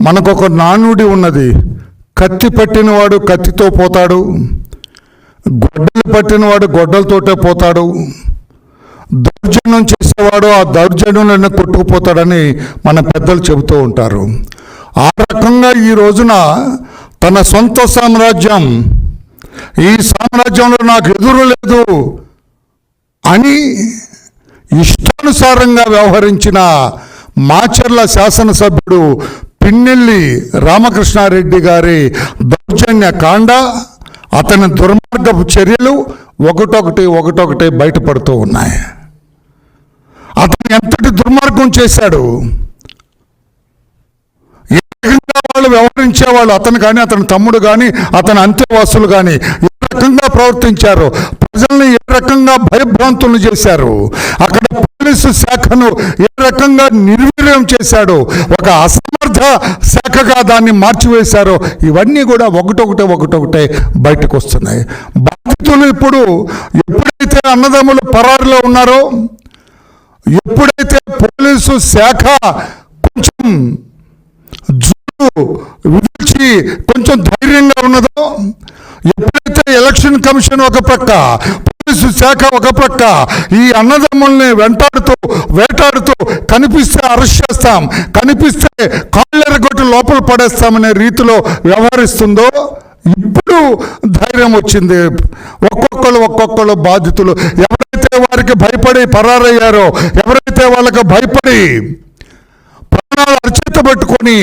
మనకొక నానుడి ఉన్నది. కత్తి పట్టినవాడు కత్తితో పోతాడు. గొడ్డలు పట్టినవాడు గొడ్డలతోటే పోతాడు. దౌర్జన్యం చేసేవాడు ఆ దౌర్జన్యంలోనే కొట్టుకుపోతాడని మన పెద్దలు చెబుతూ ఉంటారు. ఆ రకంగా ఈ రోజున తన సొంత సామ్రాజ్యం ఈ సామ్రాజ్యంలో నాకు ఎదురు లేదు అని ఇష్టానుసారంగా వ్యవహరించిన మాచర్ల శాసనసభ్యుడు పిన్నెల్లి రామకృష్ణారెడ్డి గారి దౌర్జన్య కాండ అతని దుర్మార్గపు చర్యలు ఒకటొకటి ఒకటొకటి బయటపడుతూ ఉన్నాయి. అతను ఎంతటి దుర్మార్గం చేశాడు? ఏ రకంగా వాళ్ళు వ్యవహరించేవాళ్ళు? అతను కానీ అతని తమ్ముడు కానీ అతని అంత్యవాసులు కానీ ఏ రకంగా ప్రవర్తించారు? ప్రజల్ని ఏ రకంగా భయభ్రాంతులు చేశారు? అక్కడ పోలీసు శాఖను ఏ రకంగా నిర్వీర్యం చేశాడో ఒక అసమర్థ శాఖగా దాన్ని మార్చివేశారో ఇవన్నీ కూడా ఒకటొకటే ఒకటొకటే బయటకు వస్తున్నాయి బాధితులు ఇప్పుడు ఎప్పుడైతే అన్నదమ్ములు పరారులో ఉన్నారో ఎప్పుడైతే పోలీసు శాఖ కొంచెం జుట్టు విధించి కొంచెం ధైర్యంగా ఉన్నదో ఎప్పుడైతే ఎలక్షన్ కమిషన్ ఒక ప్రక్క శాఖ ఒక ప్రక్క ఈ అన్నదమ్ముల్ని వెంటాడుతూ వేటాడుతూ కనిపిస్తే అరెస్ట్ చేస్తాం కనిపిస్తే కాళ్ళెరగొట్టి లోపల పడేస్తామనే రీతిలో వ్యవహరిస్తుందో ఇప్పుడు ధైర్యం వచ్చింది. ఒక్కొక్కరు ఒక్కొక్కరు బాధితులు. ఎవరైతే వారికి భయపడి పరారయ్యారో ఎవరైతే వాళ్ళకి భయపడి ప్రాణాలు అరచేత పట్టుకొని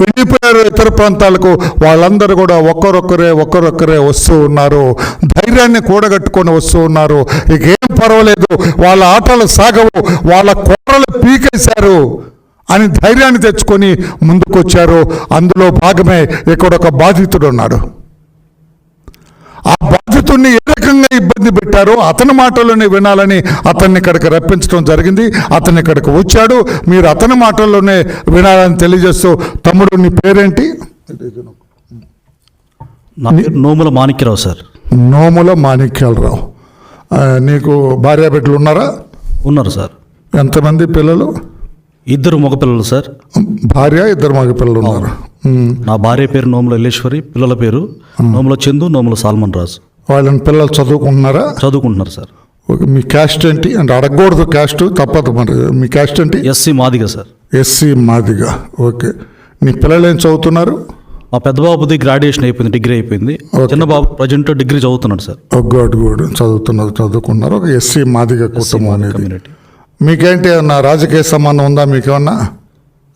వెళ్ళిపోయారు ఇతర ప్రాంతాలకు. వాళ్ళందరూ కూడా ఒక్కరొక్కరే ఒక్కరొక్కరే వస్తూ ఉన్నారు. ధైర్యాన్ని కూడగట్టుకొని వస్తూ ఉన్నారు. ఇక ఏం పర్వాలేదు. వాళ్ళ ఆటలు సాగవు. వాళ్ళ కూరలు పీకేశారు అని ధైర్యాన్ని తెచ్చుకొని ముందుకొచ్చారు. అందులో భాగమే ఇక్కడ ఒక బాధితుడు ఉన్నాడు ఆ బాధితుడిని ఏ రకంగా ఇబ్బంది పెట్టారో అతని మాటల్లోనే వినాలని అతన్ని ఇక్కడికి రప్పించడం జరిగింది. అతను ఇక్కడికి వచ్చాడు. మీరు అతని మాటల్లోనే వినాలని తెలియజేస్తూ తమ్ముడు నీ పేరేంటి? నోముల మాణిక్యరావు సార్. నోముల మాణిక్యాలరావు నీకు భార్య బిడ్డలు ఉన్నారా? ఉన్నారు సార్. ఎంతమంది పిల్లలు? ఇద్దరు మగపిల్లలు సార్. భార్య ఇద్దరు మగ పిల్లలు ఉన్నారు. నా భార్య పేరు నోముల ఎల్లేశ్వరి పిల్లల పేరు నోముల చందు నోముల సాల్మన్ రాజు. వాళ్ళని పిల్లలు చదువుకుంటున్నారా? చదువుకుంటున్నారు సార్. ఓకే, మీ క్యాస్ట్ ఏంటి? అంటే అడగకూడదు క్యాస్ట్ తప్పదు మరి. మీ క్యాస్ట్ ఏంటి? SC Madiga sir. SC Madiga. Okay. నీ పిల్లలు ఏం చదువుతున్నారు? మా పెద్ద బాబుది గ్రాడ్యుయేషన్ అయిపోయింది డిగ్రీ అయిపోయింది. చిన్న బాబు ప్రజెంట్ డిగ్రీ చదువుతున్నాడు సార్. Good good. చదువుతున్నారు చదువుకున్నారు. ఒక ఎస్సీ మాదిగ కుటుంబం అనేది. మీకేంటి ఏమన్నా రాజకీయ సంబంధం ఉందా మీకేమన్నా?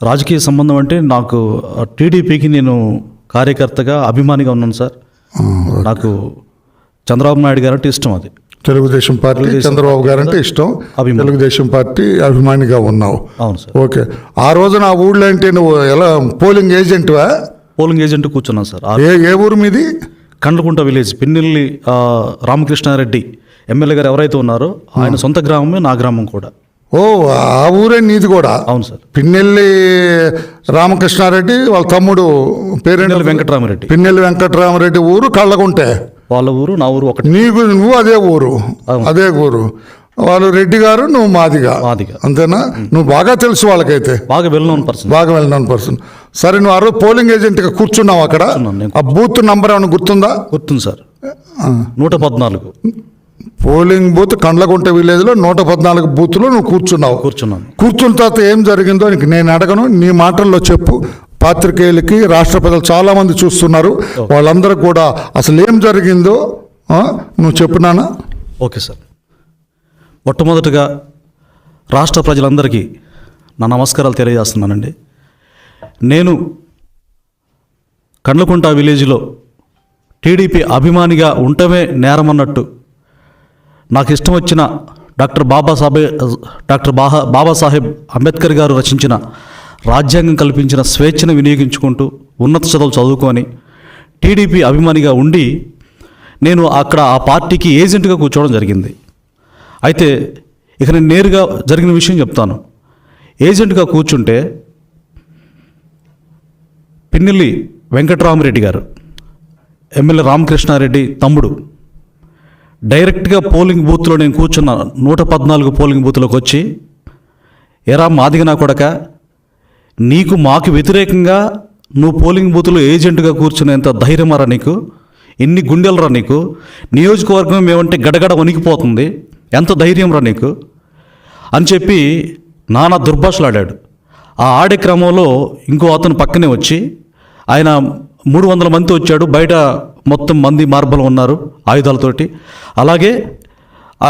రాజకీయ సంబంధం అంటే నాకు టీడీపీకి నేను కార్యకర్తగా అభిమానిగా ఉన్నాను సార్. నాకు చంద్రబాబు నాయుడు గారు అంటే ఇష్టం అది. తెలుగుదేశం పార్టీ చంద్రబాబు గారు అంటే ఇష్టం. తెలుగుదేశం పార్టీ అభిమానిగా ఉన్నావు. అవును సార్. ఓకే. ఆ రోజున ఆ ఊళ్ళో ఏంటి నువ్వు ఎలా పోలింగ్ ఏజెంట్వా? పోలింగ్ ఏజెంట్ కూర్చున్నాను సార్. ఏ ఏ ఊరు మీది? కండ్లకుంట విలేజ్ పిన్నెల్లి రామకృష్ణారెడ్డి ఎమ్మెల్యే గారు ఎవరైతే ఉన్నారో ఆయన సొంత గ్రామమే నా గ్రామం కూడా. ఓ ఆ ఊరే నీది కూడా? అవును సార్. పిన్నెల్లి రామకృష్ణారెడ్డి వాళ్ళ తమ్ముడు పేరేంటి? వెంకటరామరెడ్డి. పిన్నెల్లి వెంకటరామరెడ్డి ఊరు కళ్ళగుంటే వాళ్ళ ఊరు నా ఊరు ఒకటి. నీకు నువ్వు అదే ఊరు. అదే ఊరు. వాళ్ళు రెడ్డి గారు నువ్వు మాదిగా మాదిగా. అంతేనా? నువ్వు బాగా తెలుసు వాళ్ళకైతే. బాగా వెల్ నోన్ పర్సన్ బాగా వెళ్ళిన పర్సన్ సరే నువ్వు ఆ రోజు పోలింగ్ ఏజెంట్గా కూర్చున్నావు అక్కడ. ఆ బూత్ నంబర్ ఏమైనా గుర్తుందా? గుర్తుంది సార్. నూట పద్నాలుగు. పోలింగ్ బూత్ కండ్లగుంట విలేజ్లో నూట పద్నాలుగు బూత్లో నువ్వు కూర్చున్నావు. కూర్చున్నాను. కూర్చున్న తర్వాత ఏం జరిగిందో నీకు నేను అడగను నీ మాటల్లో చెప్పు. పాత్రికేయులకి రాష్ట్ర ప్రజలు చాలా మంది చూస్తున్నారు వాళ్ళందరూ కూడా అసలు ఏం జరిగిందో నువ్వు చెప్పునానా ఓకే సార్. మొట్టమొదటిగా రాష్ట్ర ప్రజలందరికీ నా నమస్కారాలు తెలియజేస్తున్నానండి. నేను కండ్లకుంట విలేజ్లో టీడీపీ అభిమానిగా ఉండటమే నేరమన్నట్టు నాకు ఇష్టం వచ్చిన డాక్టర్ బాబాసాహెబ్ డాక్టర్ బాహా బాబాసాహెబ్ అంబేద్కర్ గారు రచించిన రాజ్యాంగం కల్పించిన స్వేచ్ఛను వినియోగించుకుంటూ ఉన్నత చదువులు చదువుకొని టీడీపీ అభిమానిగా ఉండి నేను అక్కడ ఆ పార్టీకి ఏజెంట్గా కూర్చోవడం జరిగింది. అయితే ఇక నేను నేరుగా జరిగిన విషయం చెప్తాను. ఏజెంట్గా కూర్చుంటే పిన్నెల్లి వెంకటరామరెడ్డి గారు ఎమ్మెల్యే రామకృష్ణారెడ్డి తమ్ముడు. డైరెక్ట్గా పోలింగ్ బూత్లో నేను కూర్చున్న నూట పద్నాలుగు పోలింగ్ బూత్లోకి వచ్చి ఎరా మాదిగ నా కొడక నీకు మాకు వ్యతిరేకంగా నువ్వు పోలింగ్ బూత్లో ఏజెంట్గా కూర్చునేంత ధైర్యమరా నీకు. ఎన్ని గుండెలరా నీకు. నియోజకవర్గం ఏమంటే గడగడ వణికిపోతుంది. ఎంత ధైర్యం రా నీకు. అని చెప్పి నానా దుర్భాషలాడాడు. ఆ ఆడే క్రమంలో ఇంకో అతను పక్కనే వచ్చి ఆయన మూడు వందల మంది వచ్చాడు. బయట మొత్తం మంది మార్బలు ఉన్నారు ఆయుధాలతోటి. అలాగే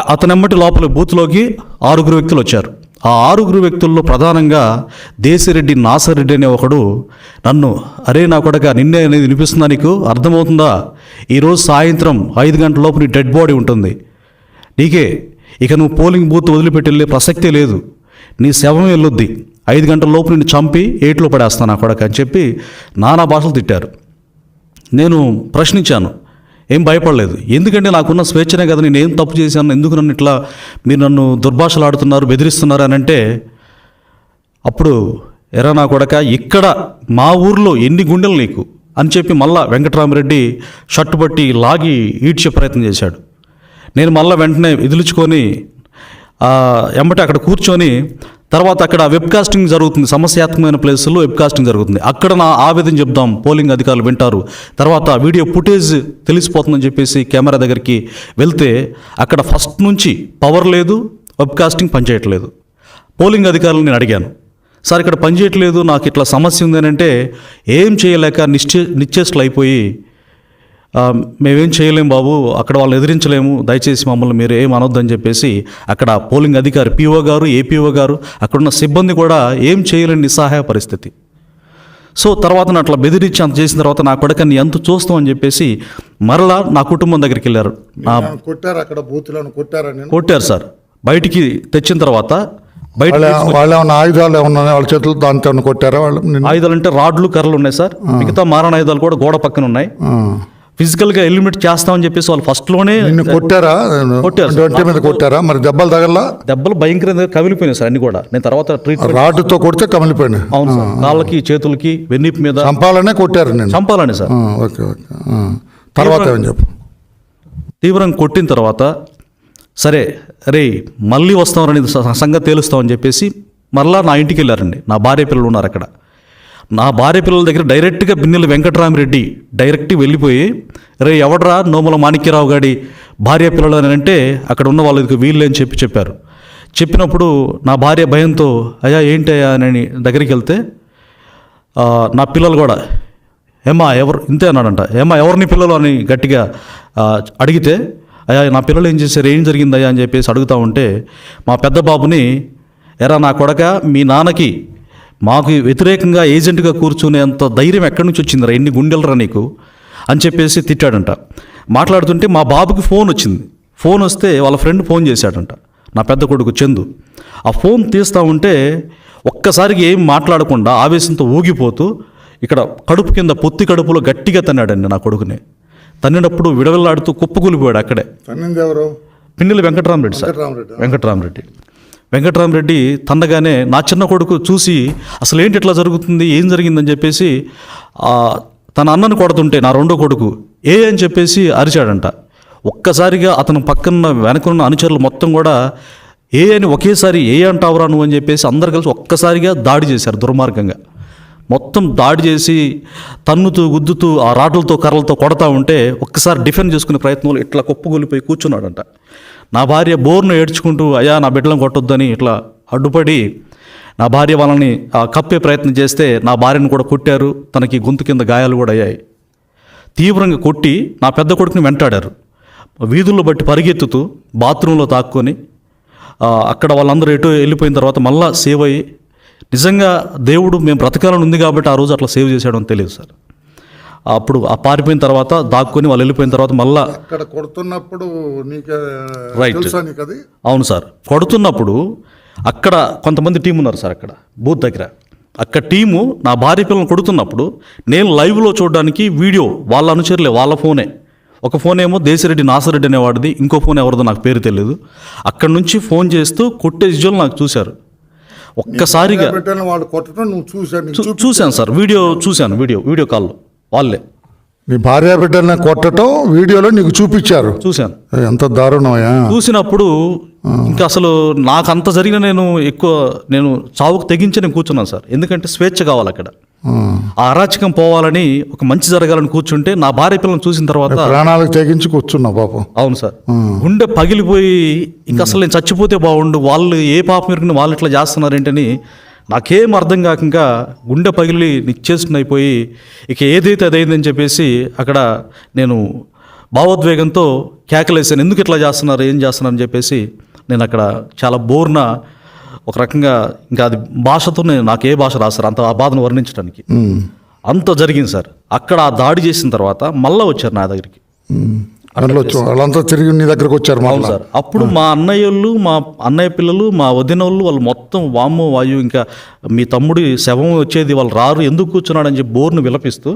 అతనెమ్మటి లోపల బూత్లోకి ఆరుగురు వ్యక్తులు వచ్చారు. ఆ ఆరుగురు వ్యక్తుల్లో ప్రధానంగా దేశిరెడ్డి నాసరెడ్డి అనే ఒకడు నన్ను అరే నా కొడక నిన్నే అనేది వినిపిస్తుందా నీకు? అర్థమవుతుందా? ఈరోజు సాయంత్రం ఐదు గంటల లోపు నీ డెడ్ బాడీ ఉంటుంది. నీకే ఇక నువ్వు పోలింగ్ బూత్ వదిలిపెట్టి ప్రసక్తే లేదు. నీ శవం వెళ్ళొద్ది. ఐదు గంటల లోపు నిన్ను చంపి ఏట్లో పడేస్తాను నా కొడక అని చెప్పి నానా భాషలు తిట్టారు. నేను ప్రశ్నించాను. ఏం భయపడలేదు. ఎందుకంటే నాకున్న స్వేచ్ఛనే కదా నేను ఏం తప్పు చేశాను ఎందుకు నన్ను ఇట్లా మీరు నన్ను దుర్భాషలు ఆడుతున్నారు బెదిరిస్తున్నారు అని అంటే అప్పుడు ఎరా నా కొడక ఇక్కడ మా ఊర్లో ఎన్ని గుండెలు నీకు? అని చెప్పి మళ్ళా వెంకటరామరెడ్డి షర్టు పట్టి లాగి ఈడ్చే ప్రయత్నం చేశాడు. నేను మళ్ళా వెంటనే విదిలించుకొని ఎంబటి అక్కడ కూర్చొని తర్వాత అక్కడ వెబ్ కాస్టింగ్ జరుగుతుంది. సమస్యాత్మకమైన ప్లేసుల్లో వెబ్ కాస్టింగ్ జరుగుతుంది. అక్కడ నా ఆవేదన చెప్దాం. పోలింగ్ అధికారులు వింటారు. తర్వాత వీడియో ఫుటేజ్ తెలిసిపోతుందని చెప్పేసి కెమెరా దగ్గరికి వెళ్తే అక్కడ ఫస్ట్ నుంచి పవర్ లేదు వెబ్ కాస్టింగ్ పనిచేయట్లేదు. పోలింగ్ అధికారులు నేను అడిగాను. సార్ ఇక్కడ పనిచేయట్లేదు నాకు ఇట్లా సమస్య ఉంది అంటే ఏం చేయలేక నిశ్చే నిశ్చేష్టలు అయిపోయి మేమేం చేయలేం బాబు అక్కడ వాళ్ళు ఎదిరించలేము. దయచేసి మమ్మల్ని మీరు ఏం అనొద్దని చెప్పేసి అక్కడ పోలింగ్ అధికారి పిఓ గారు ఏపీఓ గారు అక్కడున్న సిబ్బంది కూడా ఏం చేయలేని నిస్సహాయ పరిస్థితి. సో తర్వాత నా అట్లా బెదిరించి అంత చేసిన తర్వాత నా కొడుకని ఎంత చూస్తాం అని చెప్పేసి మరలా నా కుటుంబం దగ్గరికి వెళ్ళారు. నా కొట్టారు? అక్కడ బూతులను కొట్టారా నేను కొట్టారు సార్. బయటికి తెచ్చిన తర్వాత బయట వాళ్ళ ఏమన్నా ఆయుధాలు ఏమన్నా? వాళ్ళ చేతులు దాంతో కొట్టారా? వాళ్ళు? ఆయుధాలు అంటే రాడ్లు కర్రలు ఉన్నాయి సార్. మిగతా మారణ ఆయుధాలు కూడా గోడ పక్కన ఉన్నాయి. ఫిజికల్గా ఎలిమినేట్ చేస్తామని చెప్పేసి వాళ్ళు ఫస్ట్లోనే నిన్ను కొట్టారా? కొట్టారు ఒంటి మీద కొట్టారా? మరి దెబ్బలు తగల్లా? దెబ్బలు భయంకరంగా కవిలిపోయినాయి సార్ అన్ని కూడా. నేను తర్వాత ట్రీట్మెంట్ రాడ్డుతో కొడితే కమిలిపోయినాయి. అవును సార్. కాళ్ళకి చేతులకి వెన్నిపు మీద చంపాలనే కొట్టారు నేను చంపాలని సార్. Okay okay. తర్వాత ఏమని చెప్పు? తీవ్రంగా కొట్టిన తర్వాత సరే రే మళ్ళీ వస్తామని సంగతి తేలుస్తామని చెప్పేసి మరలా నా ఇంటికి వెళ్ళారండి. నా భార్య పిల్లలు ఉన్నారు అక్కడ. నా భార్య పిల్లల దగ్గర డైరెక్ట్గా బిన్నెల వెంకటరామిరెడ్డి డైరెక్ట్ వెళ్ళిపోయి రే ఎవడరా నోముల మాణిక్యరావు గాడి భార్య పిల్లలు అని అంటే అక్కడ ఉన్న వాళ్ళకి వీళ్ళే అని చెప్పి చెప్పారు. చెప్పినప్పుడు నా భార్య భయంతో అయ్యా ఏంటి అయ్యా అని దగ్గరికి వెళ్తే నా పిల్లలు కూడా ఏమ్మా ఎవరు? ఇంతే అన్నాడంట. ఏమ్మా ఎవరిని పిల్లలు? అని గట్టిగా అడిగితే అయ్యా నా పిల్లలు ఏం చేశారు? ఏం జరిగిందయ్యా? అని చెప్పేసి అడుగుతా ఉంటే మా పెద్ద బాబుని ఎరా నా కొడక మీ నాన్నకి మాకు వ్యతిరేకంగా ఏజెంట్గా కూర్చునేంత ధైర్యం ఎక్కడి నుంచి వచ్చిందిరా? ఎన్ని గుండెలరా నీకు? అని చెప్పేసి తిట్టాడంట. మాట్లాడుతుంటే మా బాబుకి ఫోన్ వచ్చింది. ఫోన్ వస్తే వాళ్ళ ఫ్రెండ్ ఫోన్ చేశాడంట. నా పెద్ద కొడుకు చందు. ఆ ఫోన్ తీస్తూ ఉంటే ఒక్కసారికి ఏం మాట్లాడకుండా ఆవేశంతో ఊగిపోతూ ఇక్కడ కడుపు కింద పొత్తి కడుపులో గట్టిగా తన్నాడండి నా కొడుకుని. తన్నినప్పుడు విడవెల్లాడుతూ కుప్పకూలిపోయాడు అక్కడే. తన్నింది ఎవరు? పిన్నెల వెంకటరామరెడ్డి సార్. వెంకటరామరెడ్డి. వెంకటరామరెడ్డి తండగానే తన్నగానే నా చిన్న కొడుకు చూసి అసలు ఏంటి ఇట్లా జరుగుతుంది ఏం జరిగిందని చెప్పేసి తన అన్నను కొడుతుంటే నా రెండో కొడుకు ఏ అని చెప్పేసి అరిచాడంట. ఒక్కసారిగా అతను పక్కన వెనకున్న అనుచరులు మొత్తం కూడా ఏ అని ఒకేసారి ఏ అంటావురా నువ్వు అని చెప్పేసి అందరు కలిసి ఒక్కసారిగా దాడి చేశారు దుర్మార్గంగా. మొత్తం దాడి చేసి తన్నుతూ గుద్దుతూ ఆ రాడ్లతో కర్రలతో కొడతా ఉంటే ఒక్కసారి డిఫెండ్ చేసుకునే ప్రయత్నంలో ఇట్లా కుప్పగొలిపోయి కూర్చున్నాడంట. నా భార్య బోర్ను ఏడ్చుకుంటూ అయ్యా నా బిడ్డలను కొట్టొద్దని ఇట్లా అడ్డుపడి నా భార్య వాళ్ళని కప్పే ప్రయత్నం చేస్తే నా భార్యను కూడా కొట్టారు. తనకి గొంతు కింద గాయాలు కూడా అయ్యాయి. తీవ్రంగా కొట్టి నా పెద్ద కొడుకుని వెంటాడారు. వీధుల్లో బట్టి పరిగెత్తుతూ బాత్రూంలో తాక్కొని అక్కడ వాళ్ళందరూ ఎటు వెళ్ళిపోయిన తర్వాత మళ్ళా సేవ్ అయ్యి నిజంగా దేవుడు మేము బ్రతకాలని ఉంది కాబట్టి ఆ రోజు అట్లా సేవ్ చేశాడని తెలియదు సార్. అప్పుడు ఆ పారిపోయిన తర్వాత దాక్కొని వాళ్ళు వెళ్ళిపోయిన తర్వాత మళ్ళా అక్కడ కొడుతున్నప్పుడు నీకు అవును సార్. కొడుతున్నప్పుడు అక్కడ కొంతమంది టీం ఉన్నారు సార్ అక్కడ బూత్ దగ్గర. అక్కడ టీము నా భార్య పిల్లలు కొడుతున్నప్పుడు నేను లైవ్లో చూడడానికి వీడియో వాళ్ళ అనుచరులే వాళ్ళ ఫోనే. ఒక ఫోన్ ఏమో దేశరెడ్డి నాసరెడ్డి అనేవాడిది ఇంకో ఫోన్ ఎవరిదో నాకు పేరు తెలియదు. అక్కడి నుంచి ఫోన్ చేస్తూ కొట్టే విజువల్ నాకు చూశారు. ఒక్కసారిగా చూశాను సార్ వీడియో చూశాను వీడియో వీడియో కాల్లో. వాళ్ళే. నీ భార్య బిడ్డల్ని కొట్టడం వీడియోలో నీకు చూపించారు. చూశాను. ఎంత దారుణమయ్యా. చూసినప్పుడు ఇంకా అసలు నాకు అంత జరిగిన నేను ఎక్కువ నేను చావుకు తెగించి నేను కూర్చున్నాను సార్. ఎందుకంటే స్వేచ్ఛ కావాలి అక్కడ. ఆ. అరాచకం పోవాలని ఒక మంచి జరగాలని కూర్చుంటే నా భార్య పిల్లలను చూసిన తర్వాత ప్రాణాలకు తెగించి కూర్చున్నావు పాపం. అవును సార్. గుండె పగిలిపోయి ఇంకా అసలు నేను చచ్చిపోతే బాగుండు వాళ్ళు ఏ పాపం ఇరుకుని వాళ్ళు ఇట్లా చేస్తున్నారేంటని నాకేం అర్థం కాక ఇంకా గుండె పగిలి నిచ్చేసిన అయిపోయి ఇక ఏదైతే అదైందని చెప్పేసి అక్కడ నేను భావోద్వేగంతో కేకలేసాను ఎందుకు ఇట్లా చేస్తున్నారు? ఏం చేస్తున్నారు? అని చెప్పేసి నేను అక్కడ చాలా బోర్న ఒక రకంగా ఇంకా అది భాషతో నేను నాకు ఏ భాష రాస్తారు అంత ఆ బాధను వర్ణించడానికి. అంత జరిగింది సార్. అక్కడ ఆ దాడి చేసిన తర్వాత మళ్ళీ వచ్చారు నా దగ్గరికి. వాళ్ళంతా తిరిగి నీ దగ్గరకు వచ్చారు అవును సార్. అప్పుడు మా అన్నయ్యోళ్ళు మా అన్నయ్య పిల్లలు మా వదిన వాళ్ళు వాళ్ళు మొత్తం వాము వాయు ఇంకా మీ తమ్ముడి శవం వచ్చేది వాళ్ళు రారు ఎందుకు కూర్చున్నాడని చెప్పి బోర్ను విలపిస్తూ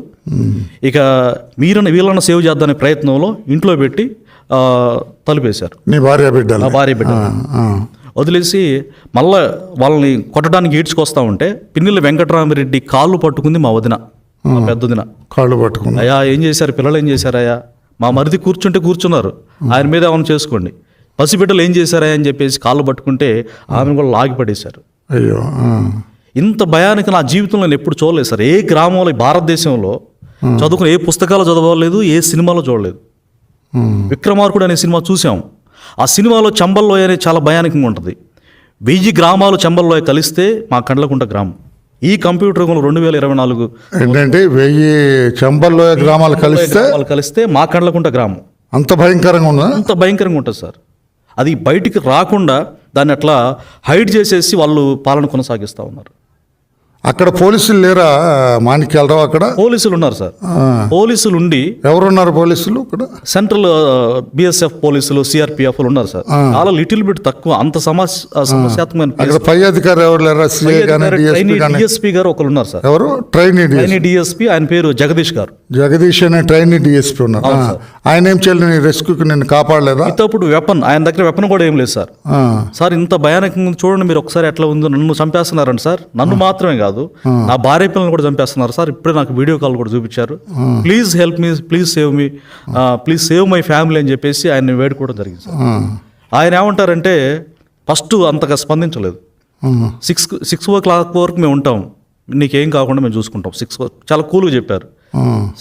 ఇక మీరన్న వీళ్ళన్న సేవ్ చేద్దానే ప్రయత్నంలో ఇంట్లో పెట్టి తలుపేశారు. నీ భార్య బిడ్డలు. నా భార్య బిడ్డ వదిలేసి మళ్ళా వాళ్ళని కొట్టడానికి ఈడ్చుకొస్తా ఉంటే పిన్నెల వెంకటరామరెడ్డి కాళ్ళు పట్టుకుంది మా వదిన మా పెద్దదిన కాళ్ళు పట్టుకుని అయ్యా ఏం చేశారు? పిల్లలు ఏం చేశారయ్యా? మా మరిది కూర్చుంటే కూర్చున్నారు. ఆయన మీద ఏమైనా చేసుకోండి. పసిబిడ్డలు ఏం చేశారయ్యా అని చెప్పేసి కాళ్ళు పట్టుకుంటే ఆమెను కూడా లాగి పడేశారు. అయ్యో. ఇంత భయానికి నా జీవితంలో నేను ఎప్పుడు చూడలేదు సార్. ఏ గ్రామంలో ఈ భారతదేశంలో చదువుకుని ఏ పుస్తకాలు చదవలేదు ఏ సినిమాలో చూడలేదు. విక్రమార్కుడు అనే సినిమా చూసాం ఆ సినిమాలో చంబల్లోయ అనేది చాలా భయానకంగా ఉంటుంది. వెయ్యి గ్రామాలు చంబల్లోయ కలిస్తే మా కండ్లకుంట గ్రామం. ఈ కంప్యూటర్ యుగంలో రెండు వేల ఇరవై నాలుగు ఏంటంటే వెయ్యి చెంబల్లోయ గ్రామాలు కలిస్తే కలిస్తే మా కండ్లకుంట గ్రామం. అంత భయంకరంగా ఉందా అంత భయంకరంగా ఉంటుంది సార్. అది బయటికి రాకుండా దాన్ని అట్లా హైడ్ చేసేసి వాళ్ళు పాలన కొనసాగిస్తూ ఉన్నారు. అక్కడ పోలీసులు లేరా? మాణిక్యాలరావు అక్కడ? పోలీసులు ఉన్నారు సార్. పోలీసులు ఉండి ఎవరున్నారు పోలీసులు అక్కడ? సెంట్రల్ బిఎస్ఎఫ్ పోలీసులు సిఆర్పిఎఫ్ ఉన్నారు సార్. చాలా లిటిల్ బిట్ తక్కువ అంత సమస్య సమస్యాత్మకమైన అక్కడ పై అధికారి ఎవరు లేరా? డిఎస్పీ గారు ఒకరు ఉన్నారు సార్. ఎవరు? ట్రైనీ ఆయన డిఎస్పీ. ఆయన పేరు జగదీష్ గారు. జగదీష్ అనే ట్రైనీ డిఎస్పీ ఉన్నారు. ఆయన ఏం చేయలేదు నీ రెస్క్యూకి నిన్ను కాపాడలేదా? ఇప్పుడు వెపన్ ఆయన దగ్గర వెపన్ కూడా ఏం లేదు సార్. సార్ ఇంత భయానకంగా చూడండి మీరు ఒకసారి ఎట్లా ఉందో నన్ను చంపేస్తున్నారండి సార్. నన్ను మాత్రమే కాదు. నా భార్య పిల్లల్ని కూడా చంపేస్తున్నారు సార్. ఇప్పుడే నాకు వీడియో కాల్ కూడా చూపించారు. Please help me please save me please save my family అని చెప్పేసి ఆయన వేడుకోవడం జరిగింది సార్. ఆయన ఏమంటారంటే ఫస్ట్ అంతగా స్పందించలేదు. సిక్స్ సిక్స్ ఓ క్లాక్ వరకు మేము ఉంటాం. నీకేం కాకుండా మేము చూసుకుంటాం. సిక్స్ చాలా కూల్గా చెప్పారు.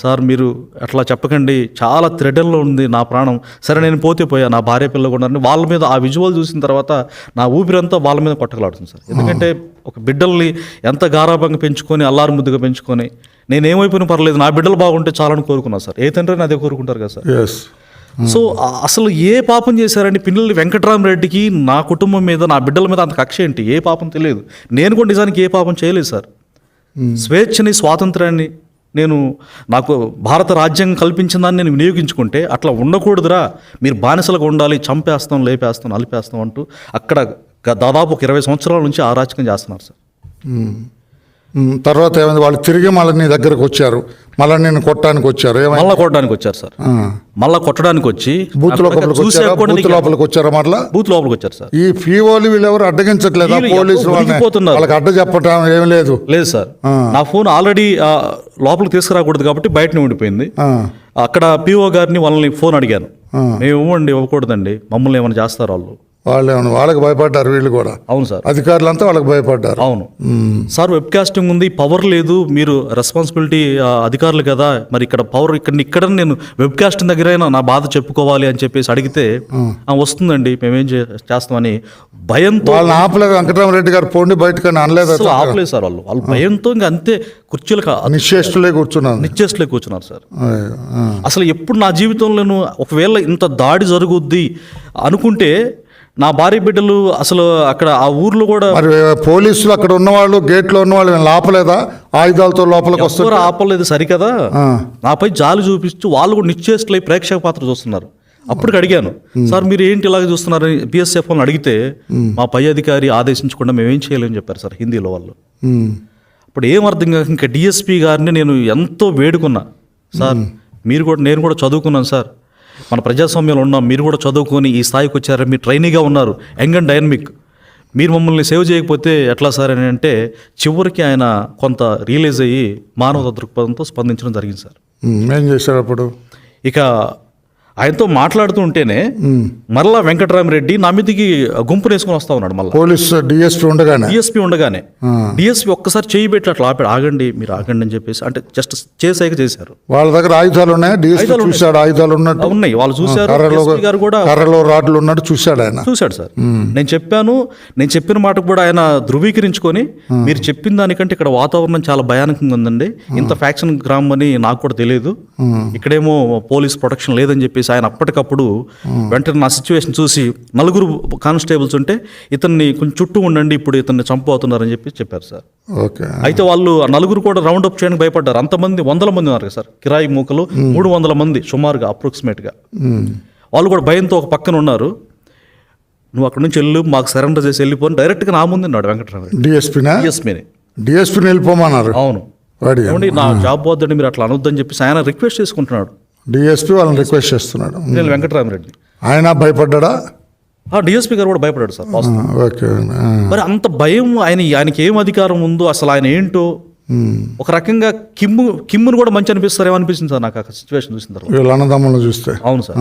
సార్ మీరు అట్లా చెప్పకండి. చాలా థ్రెడల్లో ఉంది నా ప్రాణం. సరే నేను పోతే పోయా నా భార్య పిల్లలు కూడా. వాళ్ళ మీద ఆ విజువల్ చూసిన తర్వాత నా ఊపిరంతా వాళ్ళ మీద కొట్టకలాడుతుంది సార్. ఎందుకంటే ఒక బిడ్డల్ని ఎంత గారాభంగా పెంచుకొని అల్లారు ముద్దుగా పెంచుకొని నేను ఏమైపోయినా పర్లేదు నా బిడ్డలు బాగుంటే చాలని కోరుకున్నా సార్. ఏ తండ్రి అదే కోరుకుంటారు కదా సార్. సో అసలు ఏ పాపం చేశారండి? పిల్లలు వెంకటరామరెడ్డికి నా కుటుంబం మీద నా బిడ్డల మీద అంత కక్ష ఏంటి? ఏ పాపం తెలియదు. నేను కూడా నిజానికి ఏ పాపం చేయలేదు సార్. స్వేచ్ఛని స్వాతంత్రాన్ని నేను నాకు భారత రాజ్యాంగం కల్పించిన దాన్ని నేను వినియోగించుకుంటే అట్లా ఉండకూడదురా. మీరు బానిసలుగా ఉండాలి చంపేస్తాం లేపేస్తాం నలిపేస్తాం అంటూ అక్కడ దాదాపు ఒక ఇరవై సంవత్సరాల నుంచి ఆరాచకం చేస్తున్నారు సార్. తర్వాత ఏమైంది? వాళ్ళు తిరిగి మళ్ళీ నీ దగ్గరకు వచ్చారు. మళ్ళీ నేను కొట్టడానికి వచ్చారు. మళ్ళా కొట్టడానికి వచ్చారు సార్. మళ్ళా కొట్టడానికి వచ్చి బూత్ లోపలికి వచ్చారా? బూత్ లోపలికి వచ్చారా మళ్ళా బూత్ లోపలికి వచ్చారు సార్. ఈ పీఓలు వీళ్ళు ఎవరు అడ్డగించట్లేదా పోలీసులు. వాళ్ళకి అడ్డ చెప్పటం ఏం లేదు. లేదు సార్. నా ఫోన్ ఆల్రెడీ లోపలికి తీసుకురాకూడదు కాబట్టి బయటనే ఉండిపోయింది. అక్కడ పిఓ గారిని వాళ్ళని ఫోన్ అడిగాను. మేము ఇవ్వండి ఇవ్వకూడదండి. మమ్మల్ని ఏమైనా చేస్తారు వాళ్ళు? వాళ్ళు వాళ్ళకి భయపడ్డారు వీళ్ళు కూడా. అవును సార్. అధికారులంతా వాళ్ళకి భయపడ్డారు. అవును. సార్ వెబ్ కాస్టింగ్ ఉంది పవర్ లేదు మీరు రెస్పాన్సిబిలిటీ అధికారులు కదా మరి ఇక్కడ పవర్ ఇక్కడ ఇక్కడ నేను వెబ్ కాస్టింగ్ దగ్గరైనా నా బాధ చెప్పుకోవాలి అని చెప్పేసి అడిగితే "ఆ, వస్తుందండి మేమేం చేస్తామని భయంతో వాళ్ళని ఆపలేదు వెంకటరామరెడ్డి గారు పోండి బయటకని అనలేదు ఆపలేదు సార్ వాళ్ళు. వాళ్ళు భయంతో ఇంకా అంతే కుర్చీలకు నిశ్చేష్టులే కూర్చున్నాను నిశ్చేస్ట్లే కూర్చున్నారు సార్. అసలు ఎప్పుడు నా జీవితంలోనూ ఒకవేళ ఇంత దాడి జరుగుద్ది అనుకుంటే నా భార్య బిడ్డలు అసలు అక్కడ ఆ ఊర్లో కూడా మరి పోలీసులు అక్కడ ఉన్నవాళ్ళు గేట్లో ఉన్నవాళ్ళు ఆపలేదా ఆయుధాలతో లోపలికి వస్తారు ఆపలేదు సరికదా? నాపై జాలి చూపిస్తూ వాళ్ళు కూడా నిశ్చేష్లై ప్రేక్షక పాత్ర చూస్తున్నారు. అప్పటికి అడిగాను సార్ మీరు ఏంటి ఇలాగ చూస్తున్నారని బిఎస్ఎఫ్ అని అడిగితే మా పై అధికారి ఆదేశించకుండా మేమేం చేయలేమని చెప్పారు సార్ హిందీలో వాళ్ళు. ఉమ్. ఇప్పుడు ఏం అర్థం కాక ఇంకా డిఎస్పి గారిని నేను ఎంతో వేడుకున్నా సార్ మీరు కూడా నేను కూడా చదువుకున్నాను సార్. మన ప్రజాస్వామ్యంలో ఉన్నాం మీరు కూడా చదువుకొని ఈ స్థాయికి వచ్చారు మీరు ట్రైనీగా ఉన్నారు. Young and dynamic. మీరు మమ్మల్ని సేవ్ చేయకపోతే ఎట్లా సార్ అని అంటే చివరికి ఆయన కొంత రియలైజ్ అయ్యి మానవ దృక్పథంతో స్పందించడం జరిగింది సార్. ఏం చేశాడు అప్పుడు? ఇక ఆయనతో మాట్లాడుతూ ఉంటేనే మరలా వెంకటరామరెడ్డి నా మీదకి గుంపు వేసుకొని వస్తా ఉన్నాడు మళ్ళీ. పోలీస్ డిఎస్పీ ఉండగానే. డిఎస్పీ ఉండగానే. డిఎస్పీ ఒక్కసారి చేయి పెట్టి అట్లా ఆపాడు ఆగండి మీరు ఆగండి అని చెప్పేసి అంటే జస్ట్ చేసాక చేశారు. వాళ్ళ దగ్గర ఆయుధాలు ఉన్నాయా డిఎస్పీ ఆయుధాలు ఉన్నాయి. చూశాడు ఆయుధాలు ఉన్నట్టు. ఉన్నాయి వాళ్ళు చూశారు. గారు కూడా కర్రలో రాడ్లు ఉన్నట్టు చూశాడు ఆయన. చూశాడు సార్. నేను చెప్పాను నేను చెప్పిన మాటకు కూడా ఆయన ధృవీకరించుకొని మీరు చెప్పిన దానికంటే ఇక్కడ వాతావరణం చాలా భయానకంగా ఉందండి. ఇంత ఫ్యాక్షన్ గ్రామం అని నాకు కూడా తెలియదు. ఇక్కడేమో పోలీస్ ప్రొటెక్షన్ లేదని చెప్పేసి ఆయన అప్పటికప్పుడు వెంటనే నా సిచ్యువేషన్ చూసి నలుగురు కానిస్టేబుల్స్ ఉంటే ఇతన్ని కొంచెం చుట్టూ ఉండండి ఇప్పుడు ఇతన్ని చంపబోతున్నారని చెప్పి చెప్పారు సార్. ఓకే. అయితే వాళ్ళు ఆ నలుగురు కూడా రౌండ్ అప్ చేయడానికి భయపడ్డారు. అంతమంది వందల మంది ఉన్నారు సార్. కిరాయి మూకలు మూడు వందల మంది సుమారుగా అప్రాక్సిమేట్గా వాళ్ళు కూడా భయంతో ఒక పక్కన ఉన్నారు. నువ్వు అక్కడ నుంచి వెళ్ళు మాకు సరెండర్ చేసి వెళ్ళిపోని డైరెక్ట్గా నా ముందు ఉన్నాడు వెంకటరామరెడ్డి డిఎస్పీనా? డిఎస్పీని డిఎస్పీని వెళ్ళిపోమన్నారు. అవును. ఏమండి నా జాబ్ పోద్దండి మీరు అట్లా అనొద్దని చెప్పేసి ఆయన రిక్వెస్ట్ చేసుకుంటున్నాడు. డిఎస్పీ వాళ్ళని రిక్వెస్ట్ చేస్తున్నాడు. నేను వెంకటరామరెడ్డి. ఆయన భయపడ్డా? డిఎస్పీ గారు కూడా భయపడాడు సార్. ఓకే. మరి అంత భయం ఆయన ఆయనకి ఏం అధికారం ఉందో అసలు ఆయన ఏంటో. ఒక రకంగా కిమ్ము కిమ్మును కూడా మంచి అనిపిస్తారేమో అనిపించింది సార్ నాకు ఆ సిచ్యువేషన్ చూసిన తర్వాత. వీళ్ళ అన్నదమ్ములను చూస్తే. అవును సార్.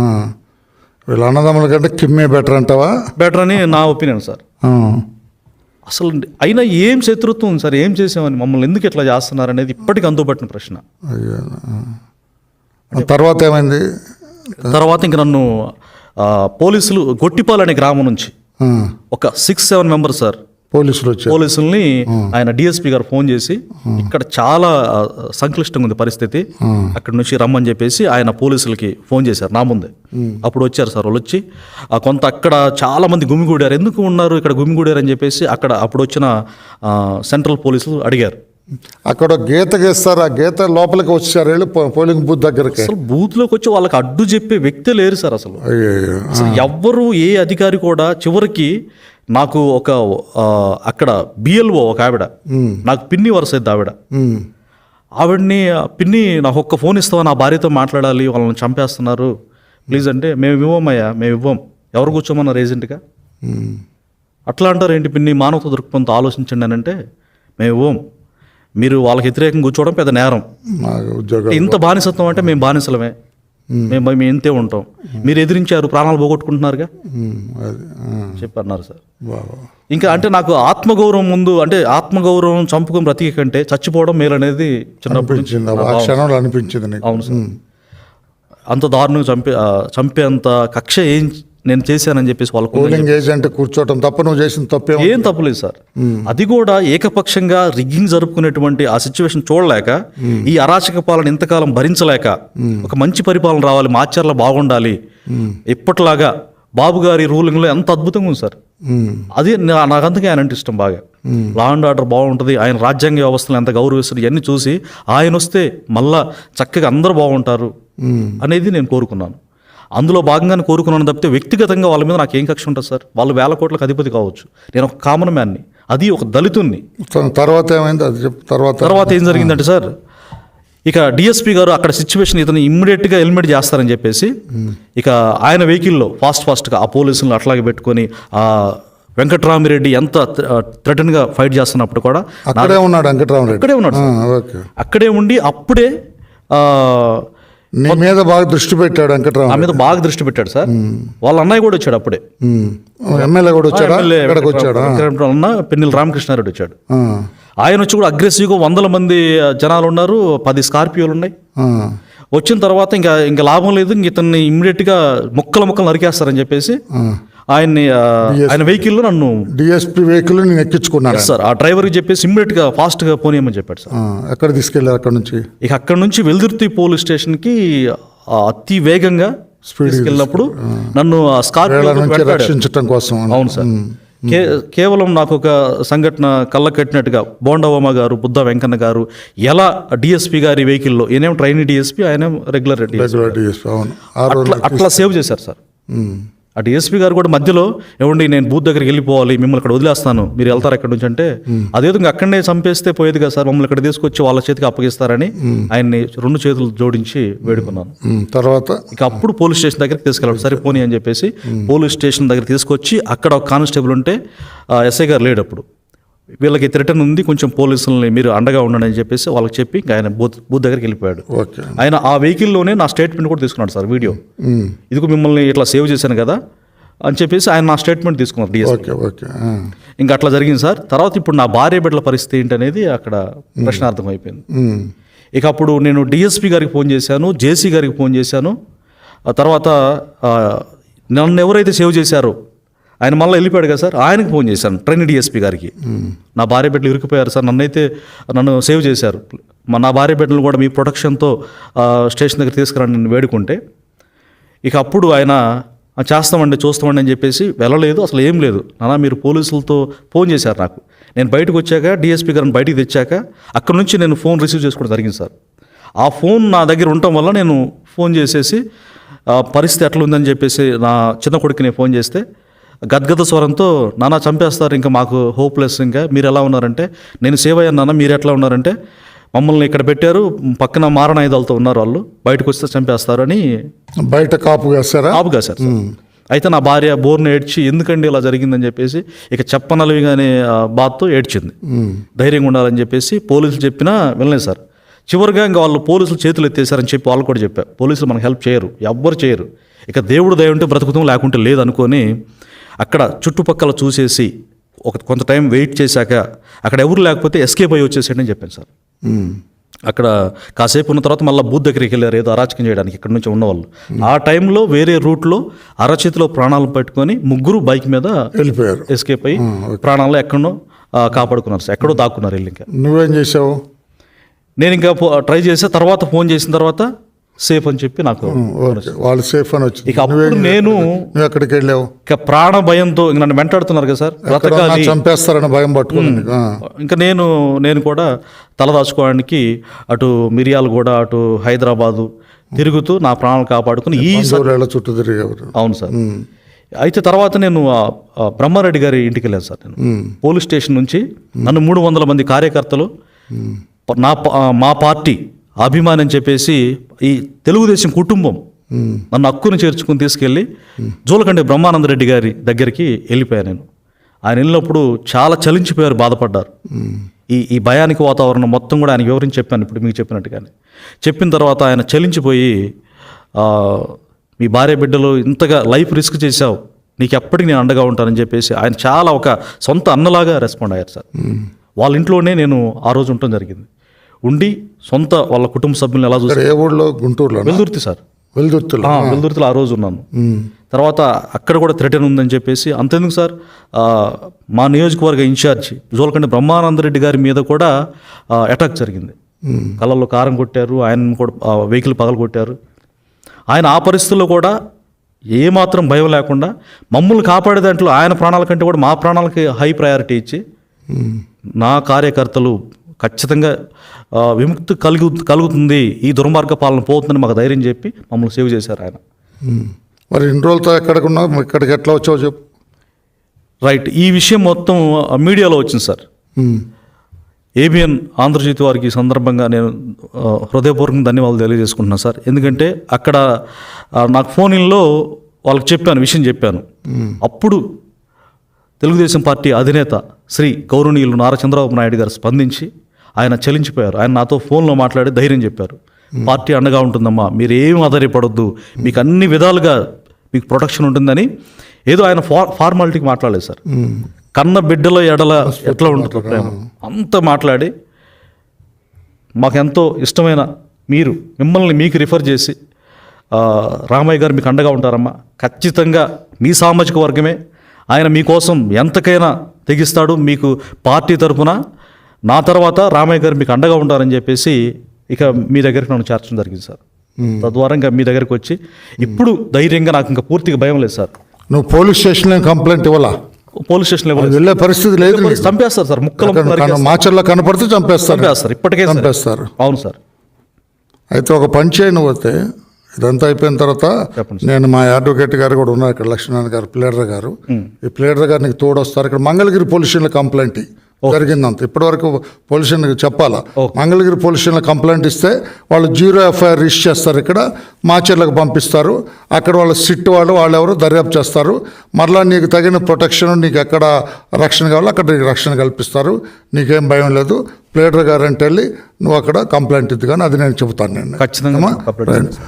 వీళ్ళ అన్నదమ్ముల కంటే కిమ్మే బెటర్ అంటావా? బెటర్ అని నా ఒపీనియన్ సార్. అసలు అయినా ఏం శత్రుత్వం సార్ ఏం చేసామని మమ్మల్ని ఎందుకు ఇట్లా చేస్తున్నారు అనేది ఇప్పటికీ అందుబట్టిన ప్రశ్న. తర్వాత ఏమైంది? తర్వాత ఇంక నన్ను పోలీసులు గొట్టిపాల్ అనే గ్రామం నుంచి ఒక సిక్స్ సెవెన్ మెంబర్స్ సార్. పోలీసులు పోలీసుల్ని ఆయన డిఎస్పీ గారు ఫోన్ చేసి ఇక్కడ చాలా సంక్లిష్టంగా ఉంది పరిస్థితి. అక్కడ నుంచి రమ్మని చెప్పేసి ఆయన పోలీసులకి ఫోన్ చేశారు నా ముందే. అప్పుడు వచ్చారు సార్ వాళ్ళు వచ్చి కొంత అక్కడ చాలా మంది గుమిగూడారు. ఎందుకు ఉన్నారు ఇక్కడ గుమిగూడారు? అని చెప్పేసి అక్కడ అప్పుడు వచ్చిన సెంట్రల్ పోలీసులు అడిగారు. అక్కడ గీత గీస్తారు ఆ గీత లోపలికి వచ్చారు వెళ్ళి పోలింగ్ బూత్ దగ్గరికి. అసలు బూత్లోకి వచ్చి వాళ్ళకి అడ్డు చెప్పే వ్యక్తే లేరు సార్ అసలు. ఎవ్వరు ఏ అధికారి కూడా చివరికి నాకు ఒక అక్కడ బిఎల్ఓ ఒక ఆవిడ నాకు పిన్ని వరసైద్ది ఆవిడ. ఆవిడని "ఆ, పిన్ని నాకు ఒక్క ఫోన్ ఇస్తావా నా భార్యతో మాట్లాడాలి వాళ్ళని చంపేస్తున్నారు. ప్లీజ్ అంటే మేము ఇవ్వమయ్యా మేము ఇవ్వం. ఎవరు కూర్చోమన్నారు ఏజెంట్గా అట్లా అంటారు ఏంటి పిన్ని? మానవత దృక్పథంతో ఆలోచించండి అని అంటే మేము ఇవ్వం. మీరు వాళ్ళకి వ్యతిరేకంగా కూర్చోవడం పెద్ద నేరం. ఇంత బానిసత్వం అంటే మేము బానిసలమే. మేము. మేము ఇంతే ఉంటాం. మీరు ఎదిరించారు ప్రాణాలు పోగొట్టుకుంటున్నారుగా? చెప్పన్నారు సార్. ఇంకా అంటే నాకు ఆత్మగౌరవం ముందు అంటే ఆత్మగౌరవం చంపుకొని బ్రతికే కంటే చచ్చిపోవడం మేలు అనేది చిన్నప్పటి నుంచి అనిపించింది. అవును సార్. అంత దారుణంగా చంపే చంపేంత కక్ష ఏం నేను చేశానని చెప్పేసి ఉందని పోలింగ్ ఏజెంట్ కూర్చోవటం తప్ప నువ్వు చేసిన తప్పేమో ఏం తప్పులేదు సార్. అది కూడా ఏకపక్షంగా రిగ్గింగ్ జరుపుకునేటువంటి ఆ సిచ్యువేషన్ చూడలేక ఈ అరాచక పాలన ఇంతకాలం భరించలేక ఒక మంచి పరిపాలన రావాలి మాచర్ల బాగుండాలి. ఇప్పటిలాగా బాబు గారి రూలింగ్లో ఎంత అద్భుతంగా ఉంది సార్. అది నా- నాకు అందుకే ఆయన అంటే ఇష్టం బాగా. లా అండ్ ఆర్డర్ బాగుంటుంది ఆయన రాజ్యాంగ వ్యవస్థను ఎంత గౌరవిస్తుంది ఇవన్నీ చూసి ఆయన వస్తే మళ్ళా చక్కగా అందరూ బాగుంటారు అనేది నేను కోరుకున్నాను. అందులో భాగంగానే కోరుకున్నాను తప్పితే వ్యక్తిగతంగా వాళ్ళ మీద నాకు ఏం కక్ష ఉంటుంది సార్? వాళ్ళు వేల కోట్లకు అధిపతి కావచ్చు. నేను ఒక కామన్ మ్యాన్ని అది ఒక దళితుణ్ణి. తర్వాత ఏమైంది? అది తర్వాత తర్వాత ఏం జరిగిందంటే సార్ ఇక డిఎస్పీ గారు అక్కడ సిచ్యువేషన్ ఇతను ఇమ్మీడియట్గా ఎలిమినేట్ చేస్తారని చెప్పేసి ఇక ఆయన వెహికల్లో ఫాస్ట్ ఫాస్ట్గా ఆ పోలీసులను అట్లాగే పెట్టుకొని ఆ వెంకట్రామిరెడ్డి ఎంత థ్రెటన్గా ఫైట్ చేస్తున్నప్పుడు కూడా అక్కడే ఉన్నాడు వెంకటరామరెడ్డి. అక్కడే ఉన్నాడు అక్కడే ఉండి అప్పుడే నీ మీద బాగా దృష్టి పెట్టాడు నా వెంకటరామ మీద బాగా దృష్టి పెట్టాడు సార్. వాళ్ళ అన్నయ్య కూడా వచ్చాడు అప్పుడే. ఎమ్మెల్యే కూడా వచ్చాడా? ఇక్కడికి వచ్చాడా? అన్న పిన్నెల రామకృష్ణారెడ్డి వచ్చాడు. ఆయన వచ్చి కూడా అగ్రెసివ్గా వందల మంది జనాలు ఉన్నారు పది స్కార్పియోలు ఉన్నాయి. వచ్చిన తర్వాత ఇంకా ఇంకా లాభం లేదు ఇంక ఇతన్ని ఇమ్మీడియట్గా ముక్కలు ముక్కలు నరికేస్తారని చెప్పేసి ఆయన్ని ఆయన వెహికల్లో నన్ను డిఎస్పీ వెహికల్ నేను ఎక్కించుకున్నాను. సార్ ఆ డ్రైవర్కి చెప్పేసి ఇమ్మీడియట్గా ఫాస్ట్గా పోనీయమని చెప్పాడు సార్ ఎక్కడ తీసుకెళ్ళారు అక్కడ నుంచి? ఇక అక్కడ నుంచి వెల్దుర్తి పోలీస్ స్టేషన్కి ఆ, అతి వేగంగా తీసుకెళ్ళినప్పుడు నన్ను స్కార్పియో రక్షించటం కోసం. అవును సార్ కే కేవలం నాకు ఒక సంఘటన కళ్ళ కట్టినట్టుగా బోండవమ్మ గారు బుద్ధ వెంకన్న గారు ఎలా డిఎస్పీ గారి వెహికల్లో ఈయనేమో ట్రైన్ డిఎస్పీ ఆయన రెగ్యులర్ డిఎస్పీ అట్లా సేవ్ చేశారు సార్ ఆ డిఎస్పీ గారు కూడా మధ్యలో ఏమండి నేను బూత్ దగ్గరికి వెళ్ళిపోవాలి మిమ్మల్ని ఇక్కడ వదిలేస్తాను మీరు వెళ్తారు ఎక్కడి నుంచి? అంటే అదేదో ఇంకా అక్కడనే చంపేస్తే పోయేది కదా సార్ మమ్మల్ని ఇక్కడ తీసుకొచ్చి వాళ్ళ చేతికి అప్పగిస్తారని ఆయన్ని రెండు చేతులు జోడించి వేడుకున్నాను. తర్వాత? ఇక అప్పుడు పోలీస్ స్టేషన్ దగ్గరికి తీసుకెళ్ళాడు సరే పోనీ అని చెప్పేసి పోలీస్ స్టేషన్ దగ్గర తీసుకొచ్చి అక్కడ ఒక కానిస్టేబుల్ ఉంటే ఎస్ఐ గారు లేడు అప్పుడు వీళ్ళకి రిటర్న్ ఉంది కొంచెం పోలీసులని మీరు అండగా ఉండండి అని చెప్పేసి వాళ్ళకి చెప్పి ఇంకా ఆయన బూత్ బూత్ దగ్గరికి వెళ్ళిపోయాడు. ఓకే. ఆయన ఆ వెహికల్లోనే నా స్టేట్మెంట్ కూడా తీసుకున్నాడు సార్ వీడియో. ఇదిగో మిమ్మల్ని ఇట్లా సేవ్ చేశాను కదా అని చెప్పేసి ఆయన నా స్టేట్మెంట్ తీసుకున్నారు డిఎస్పీ ఇంకా అట్లా జరిగింది సార్. తర్వాత ఇప్పుడు నా భార్య బిడ్డల పరిస్థితి ఏంటి అనేది అక్కడ ప్రశ్నార్థం అయిపోయింది. ఇక అప్పుడు నేను డిఎస్పీ గారికి ఫోన్ చేశాను జేసీ గారికి ఫోన్ చేశాను. ఆ తర్వాత నన్ను ఎవరైతే సేవ్ చేశారో ఆయన మళ్ళీ వెళ్ళిపోయాడు కదా సార్. ఆయనకి ఫోన్ చేశాను ట్రైన్ డిఎస్పీ గారికి. నా భార్య బిడ్డలు ఇరుక్కుపోయారు సార్. నన్నైతే నన్ను సేవ్ చేశారు. మా నా భార్య బిడ్డలు కూడా మీ ప్రొటెక్షన్తో స్టేషన్ దగ్గర తీసుకురండి నేను వేడుకుంటే ఇక అప్పుడు ఆయన "ఆ, చేస్తామండి చూస్తామండి అని చెప్పేసి వెళ్ళలేదు. అసలు ఏం లేదు. నాన్న మీరు పోలీసులతో ఫోన్ చేశారు నాకు. నేను బయటకు వచ్చాక డిఎస్పీ గారిని బయటికి తెచ్చాక అక్కడ నుంచి నేను ఫోన్ రిసీవ్ చేసుకోవడం జరిగింది సార్. ఆ ఫోన్ నా దగ్గర ఉండటం వల్ల నేను ఫోన్ చేసేసి "ఆ, పరిస్థితి ఎట్లా ఉందని చెప్పేసి నా చిన్న కొడుకు నేను ఫోన్ చేస్తే గద్గద స్వరంతో నాన్న చంపేస్తారు. ఇంకా మాకు హోప్లెస్ ఇంకా. మీరు ఎలా ఉన్నారంటే నేను సేవ్ అయ్యాను నాన్న మీరు ఎట్లా ఉన్నారంటే మమ్మల్ని ఇక్కడ పెట్టారు. పక్కన మారణాయుధాలతో ఉన్నారు వాళ్ళు. బయటకు వస్తే చంపేస్తారు అని బయట కాపు వేస్తారా? ఆపుగా సార్. అయితే నా భార్య బోర్ను ఏడ్చి ఎందుకండి ఇలా జరిగిందని చెప్పేసి ఇక చెప్పనలవిగానే ఆ, బాధతో ఏడ్చింది. ధైర్యంగా ఉండాలని చెప్పేసి పోలీసులు చెప్పినా వినలేదు సార్. చివరిగా ఇంకా వాళ్ళు పోలీసులు చేతులు ఎత్తేసారని చెప్పి వాళ్ళు కూడా చెప్పారు. పోలీసులు మనకు హెల్ప్ చేయరు. ఎవ్వరు చేయరు. ఇక దేవుడు దయ ఉంటే బ్రతుకుతాం లేకుంటే లేదనుకొని అక్కడ చుట్టుపక్కల చూసేసి ఒక కొంత టైం వెయిట్ చేశాక అక్కడ ఎవరు లేకపోతే ఎస్కేప్ అయ్యి వచ్చేసేయండి అని చెప్పాను సార్. అక్కడ కాసేపు ఉన్న తర్వాత మళ్ళీ బూత్ దగ్గరికి వెళ్ళారు ఏదో అరాచకం చేయడానికి ఇక్కడ నుంచి ఉన్నవాళ్ళు. ఆ టైంలో వేరే రూట్లో అరచేతిలో ప్రాణాలు పెట్టుకొని ముగ్గురు బైక్ మీద వెళ్ళిపోయారు. ఎస్కేప్ అయ్యి ప్రాణాలు ఎక్కడో కాపాడుకున్నారు సార్. ఎక్కడో దాక్కున్నారు వెళ్ళి ఇంకా. నువ్వేం చేసావు నేను ఇంకా ట్రై చేసే తర్వాత ఫోన్ చేసిన తర్వాత సేఫ్ అని చెప్పి నాకు వాళ్ళు సేఫ్ అని వచ్చింది. ఇక అప్పుడు నేను ఎక్కడికి వెళ్ళావు? ఇక ప్రాణ భయంతో ఇంక నన్ను వెంటాడుతున్నారు కదా సార్. బ్రతకాలి. చంపేస్తారని భయం. ఆ, ఇంకా నేను నేను కూడా తలదాచుకోవడానికి అటు మిరియాలగూడ అటు హైదరాబాదు తిరుగుతూ నా ప్రాణాలు కాపాడుకుని ఈ చుట్టూ తిరిగేవారు. అవును సార్. అయితే తర్వాత నేను బ్రహ్మారెడ్డి గారి ఇంటికి వెళ్ళాను సార్ నేను. పోలీస్ స్టేషన్ నుంచి నన్ను మూడు వందల మంది కార్యకర్తలు నా మా పార్టీ అభిమాని చెప్పేసి ఈ తెలుగుదేశం కుటుంబం నన్ను హక్కును చేర్చుకుని తీసుకెళ్ళి జూలకండి బ్రహ్మానందరెడ్డి గారి దగ్గరికి వెళ్ళిపోయాను నేను. ఆయన వెళ్ళినప్పుడు చాలా చలించిపోయారు బాధపడ్డారు. ఈ ఈ భయానికి వాతావరణం మొత్తం కూడా ఆయనకి వివరించి చెప్పాను ఇప్పుడు మీకు చెప్పినట్టుగానే. చెప్పిన తర్వాత ఆయన చలించిపోయి మీ భార్య బిడ్డలు ఇంతగా లైఫ్ రిస్క్ చేశావు నీకు ఎప్పటికీ నేను అండగా ఉంటానని చెప్పేసి ఆయన చాలా ఒక సొంత అన్నలాగా రెస్పాండ్ అయ్యారు సార్. వాళ్ళ ఇంట్లోనే నేను ఆ రోజు ఉండటం జరిగింది. ఉండి సొంత వాళ్ళ కుటుంబ సభ్యులను ఎలా చూసి ఇక్కడ ఏ ఊళ్ళో గుంటూరులో వెల్దుర్తి సార్. వెల్దుర్తిలో. ఆ, వెల్దుర్తిలో ఆ రోజు ఉన్నాను. తర్వాత అక్కడ కూడా థ్రెటన్ ఉందని చెప్పేసి అంతెందుకు సార్? మా నియోజకవర్గ ఇన్ఛార్జ్ జోలకండి బ్రహ్మానందరెడ్డి గారి మీద కూడా అటాక్ జరిగింది. కళ్ళల్లో కారం కొట్టారు ఆయన కూడా వెహికల్ పగలు కొట్టారు. ఆయన ఆ పరిస్థితుల్లో కూడా ఏమాత్రం భయం లేకుండా మమ్మల్ని కాపాడే దాంట్లో ఆయన ప్రాణాల కంటే కూడా మా ప్రాణాలకి హై ప్రయారిటీ ఇచ్చి నా కార్యకర్తలు ఖచ్చితంగా విముక్తి కలుగు కలుగుతుంది ఈ దుర్మార్గ పాలన పోతుందని మాకు ధైర్యం చెప్పి మమ్మల్ని సేవ్ చేశారు ఆయన. మరి ఇన్ని రోజులతో ఎక్కడికి ఉన్నావు ఇక్కడికి ఎట్లా వచ్చావు చెప్పు. రైట్ ఈ విషయం మొత్తం మీడియాలో వచ్చింది సార్. ఏబిఎన్ ఆంధ్రజ్యోతి వారికి ఈ సందర్భంగా నేను హృదయపూర్వకంగా ధన్యవాదాలు తెలియజేసుకుంటున్నాను సార్. ఎందుకంటే అక్కడ నాకు ఫోన్లో వాళ్ళకి చెప్పాను విషయం చెప్పాను. అప్పుడు తెలుగుదేశం పార్టీ అధినేత శ్రీ గౌరవనీయులు నారా చంద్రబాబు నాయుడు గారు స్పందించి ఆయన చలించిపోయారు. ఆయన నాతో ఫోన్లో మాట్లాడి ధైర్యం చెప్పారు. పార్టీ అండగా ఉంటుందమ్మా మీరు ఏం ఆధారపడొద్దు మీకు అన్ని విధాలుగా మీకు ప్రొటెక్షన్ ఉంటుందని ఏదో ఆయన ఫా ఫార్మాలిటీకి మాట్లాడలేదు సార్. కన్న బిడ్డల ఎడల ఎట్లా ఉంటుందో ప్రేమ. అంత మాట్లాడి మాకెంతో ఇష్టమైన మీరు మిమ్మల్ని మీకు రిఫర్ చేసి రామయ్య గారు మీకు అండగా ఉంటారమ్మా. ఖచ్చితంగా మీ సామాజిక వర్గమే. ఆయన మీకోసం ఎంతకైనా తెగిస్తాడు. మీకు పార్టీ తరఫున నా తర్వాత రామయ్య గారు మీకు అండగా ఉంటారని చెప్పేసి ఇక మీ దగ్గరికి నన్ను చేర్చడం జరిగింది సార్. తద్వారా ఇంకా మీ దగ్గరికి వచ్చి ఇప్పుడు ధైర్యంగా నాకు ఇంకా పూర్తిగా భయం లేదు సార్. నువ్వు పోలీస్ స్టేషన్లో కంప్లైంట్ ఇవ్వాలా? పోలీస్ స్టేషన్ వెళ్ళే పరిస్థితి లేదు. చంపేస్తారు సార్ ముక్కలు మాచర్లో కనపడితే చంపేస్తారు. చంపేస్తారు ఇప్పటికే. చంపేస్తారు. అవును సార్. అయితే ఒక పని చేయను పోతే ఇదంతా అయిపోయిన తర్వాత నేను మా అడ్వకేట్ గారు కూడా ఉన్నారు ఇక్కడ లక్ష్మీనారాయణ గారు ప్లేడర్ గారు. ఈ ప్లేడర్ గారు నీకు తోడు వస్తారు. ఇక్కడ మంగళగిరి పోలీస్ స్టేషన్లో కంప్లైంట్. జరిగిందంత. ఇప్పటివరకు పోలీస్ స్టేషన్కి చెప్పాలా? మంగళగిరి పోలీస్ స్టేషన్లో కంప్లైంట్ ఇస్తే వాళ్ళు జీరో ఎఫ్ఐఆర్ రిజిస్టర్ చేస్తారు ఇక్కడ. మాచర్లకు పంపిస్తారు. అక్కడ వాళ్ళు సిట్ వాళ్ళు వాళ్ళు ఎవరు దర్యాప్తు చేస్తారు. మరలా నీకు తగిన ప్రొటెక్షన్ నీకు ఎక్కడ రక్షణ కావాలో అక్కడ నీకు రక్షణ కల్పిస్తారు. నీకేం భయం లేదు. ప్లేడర్ గారు అంటే వెళ్ళి నువ్వు అక్కడ కంప్లైంట్ ఇద్దు కానీ అది నేను చెబుతాను నేను. ఖచ్చితంగా.